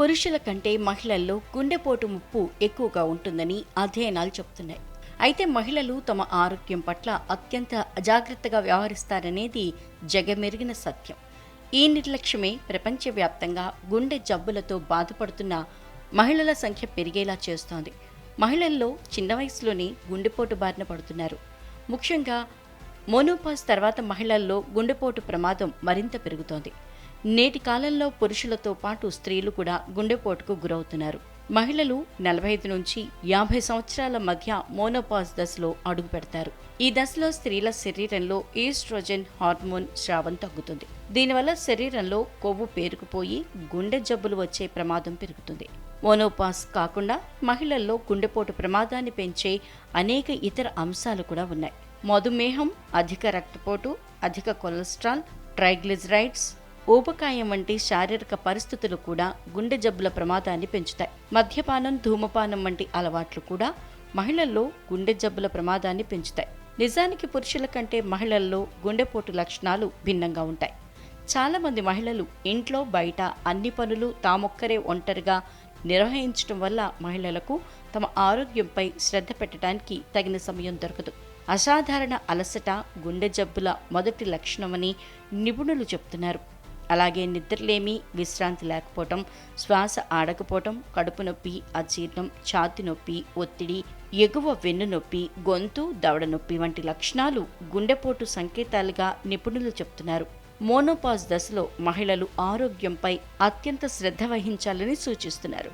పురుషుల కంటే మహిళల్లో గుండెపోటు ముప్పు ఎక్కువగా ఉంటుందని అధ్యయనాలు చెబుతున్నాయి. అయితే మహిళలు తమ ఆరోగ్యం పట్ల అత్యంత అజాగ్రత్తగా వ్యవహరిస్తారనేది జగమెరిగిన సత్యం. ఈ నిర్లక్ష్యమే ప్రపంచవ్యాప్తంగా గుండె జబ్బులతో బాధపడుతున్న మహిళల సంఖ్య పెరిగేలా చేస్తోంది. మహిళల్లో చిన్న వయసులోనే గుండెపోటు బారిన పడుతున్నారు. ముఖ్యంగా మోనోపాస్ తర్వాత మహిళల్లో గుండెపోటు ప్రమాదం మరింత పెరుగుతోంది. నేటి కాలంలో పురుషులతో పాటు స్త్రీలు కూడా గుండెపోటుకు గురవుతున్నారు. మహిళలు నలభై ఐదు నుంచి యాభై సంవత్సరాల మధ్య మోనోపాస్ దశలో అడుగు పెడతారు. ఈ దశలో స్త్రీల శరీరంలో ఈస్ట్రోజెన్ హార్మోన్ స్రావం తగ్గుతుంది. దీనివల్ల శరీరంలో కొవ్వు పేరుకుపోయి గుండె జబ్బులు వచ్చే ప్రమాదం పెరుగుతుంది. మోనోపాస్ కాకుండా మహిళల్లో గుండెపోటు ప్రమాదాన్ని పెంచే అనేక ఇతర అంశాలు కూడా ఉన్నాయి. మధుమేహం అధిక రక్తపోటు అధిక కొలెస్ట్రాల్ ట్రైగ్లిజరైడ్స్ ఊబకాయం వంటి శారీరక పరిస్థితులు కూడా గుండె జబ్బుల ప్రమాదాన్ని పెంచుతాయి. మద్యపానం ధూమపానం వంటి అలవాట్లు కూడా మహిళల్లో గుండె జబ్బుల ప్రమాదాన్ని పెంచుతాయి. నిజానికి పురుషుల కంటే మహిళల్లో గుండెపోటు లక్షణాలు భిన్నంగా ఉంటాయి. చాలామంది మహిళలు ఇంట్లో బయట అన్ని పనులు తామొక్కరే ఒంటరిగా నిర్వహించడం వల్ల మహిళలకు తమ ఆరోగ్యంపై శ్రద్ధ పెట్టడానికి తగిన సమయం దొరకదు. అసాధారణ అలసట గుండె జబ్బుల మొదటి లక్షణమని నిపుణులు చెప్తున్నారు. అలాగే నిద్రలేమి విశ్రాంతి లేకపోవటం శ్వాస ఆడకపోవటం కడుపు నొప్పి అజీర్ణం ఛాతి నొప్పి ఒత్తిడి ఎగువ వెన్ను నొప్పి గొంతు దవడ నొప్పి వంటి లక్షణాలు గుండెపోటు సంకేతాలుగా నిపుణులు చెప్తున్నారు. మోనోపాజ్ దశలో మహిళలు ఆరోగ్యంపై అత్యంత శ్రద్ధ వహించాలని సూచిస్తున్నారు.